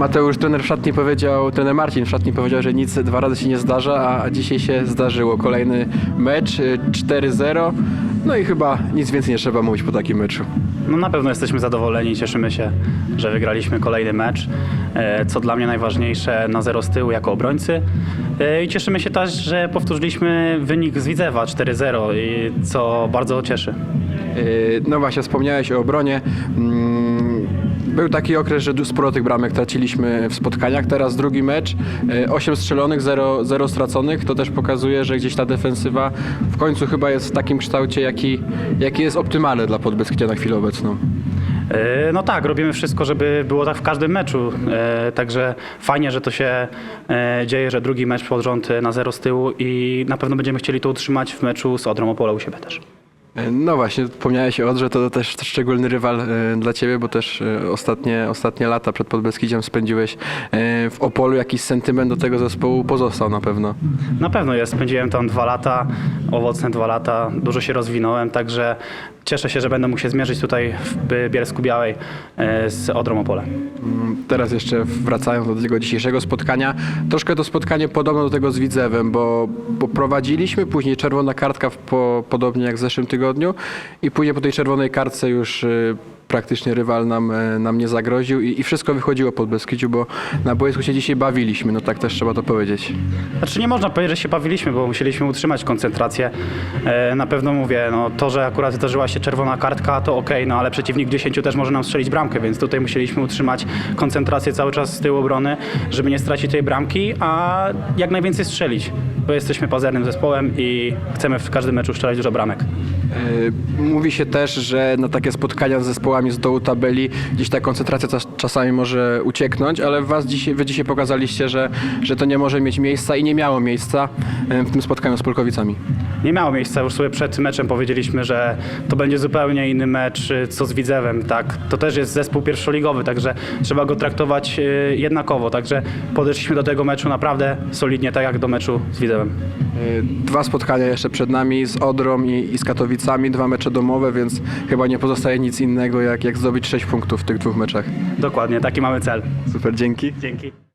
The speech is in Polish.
Mateusz, trener w szatni powiedział, trener Marcin w szatni powiedział, że nic dwa razy się nie zdarza, a- dzisiaj się zdarzyło. Kolejny mecz, y, 4-0. No i chyba nic więcej nie trzeba mówić po takim meczu. No na pewno jesteśmy zadowoleni, cieszymy się, że wygraliśmy kolejny mecz, e, co dla mnie najważniejsze na zero z tyłu jako obrońcy. E, I cieszymy się też, że powtórzyliśmy wynik z Widzewa 4-0, i co bardzo cieszy. Yy, No właśnie, wspomniałeś o obronie. Był taki okres, że sporo tych bramek traciliśmy w spotkaniach. Teraz drugi mecz, 8 strzelonych, 0, 0 straconych. To też pokazuje, że gdzieś ta defensywa w końcu chyba jest w takim kształcie, jaki, jaki jest optymalny dla Podbeskidzia na chwilę obecną. E, No tak, robimy wszystko, żeby było tak w każdym meczu. E, Także fajnie, że to się e, dzieje, że drugi mecz pod rząd e, na zero z tyłu i na pewno będziemy chcieli to utrzymać w meczu z Odrą Opole u siebie też. No właśnie, wspomniałeś o Odrze, to też szczególny rywal e, dla Ciebie, bo też e, ostatnie, ostatnie lata przed Podbeskidziem spędziłeś e, w Opolu. Jakiś sentyment do tego zespołu pozostał na pewno. Na pewno jest. Spędziłem tam dwa lata, owocne dwa lata, dużo się rozwinąłem, także cieszę się, że będę mógł się zmierzyć tutaj w Bielsku Białej e, z Odrą Opole. Mm, Teraz jeszcze wracając do tego dzisiejszego spotkania, troszkę to spotkanie podobne do tego z Widzewem, bo, bo prowadziliśmy, później czerwona kartka w, po, podobnie jak w zeszłym tygodniu i później po tej czerwonej kartce już y, praktycznie rywal nam, e, nam nie zagroził i, i wszystko wychodziło pod Beskidziu, bo na boisku się dzisiaj bawiliśmy, no tak też trzeba to powiedzieć. Znaczy nie można powiedzieć, że się bawiliśmy, bo musieliśmy utrzymać koncentrację. E, Na pewno mówię, no, to, że akurat zdarzyła się czerwona kartka, to okej, no ale przeciwnik w 10 też może nam strzelić bramkę, więc tutaj musieliśmy utrzymać koncentrację cały czas z tyłu obrony, żeby nie stracić tej bramki, a jak najwięcej strzelić, bo jesteśmy pazernym zespołem i chcemy w każdym meczu strzelać dużo bramek. E, Mówi się też, że na takie spotkania z zespołami z dołu tabeli gdzieś ta koncentracja czas, czasami może ucieknąć, ale was dzisiaj, wy dzisiaj pokazaliście, że, że to nie może mieć miejsca i nie miało miejsca e, w tym spotkaniu z Polkowicami. Nie miało miejsca, już sobie przed meczem powiedzieliśmy, że to będzie zupełnie inny mecz y, co z Widzewem, tak? To też jest zespół pierwszoligowy, także trzeba go traktować y, jednakowo, także podeszliśmy do tego meczu naprawdę solidnie, tak jak do meczu z Widzewem. E, Dwa spotkania jeszcze przed nami z Odrą i, i z Katowicami, dwa mecze domowe, więc chyba nie pozostaje nic innego jak, jak zdobyć 6 punktów w tych dwóch meczach. Dokładnie, taki mamy cel. Super, dzięki. Dzięki.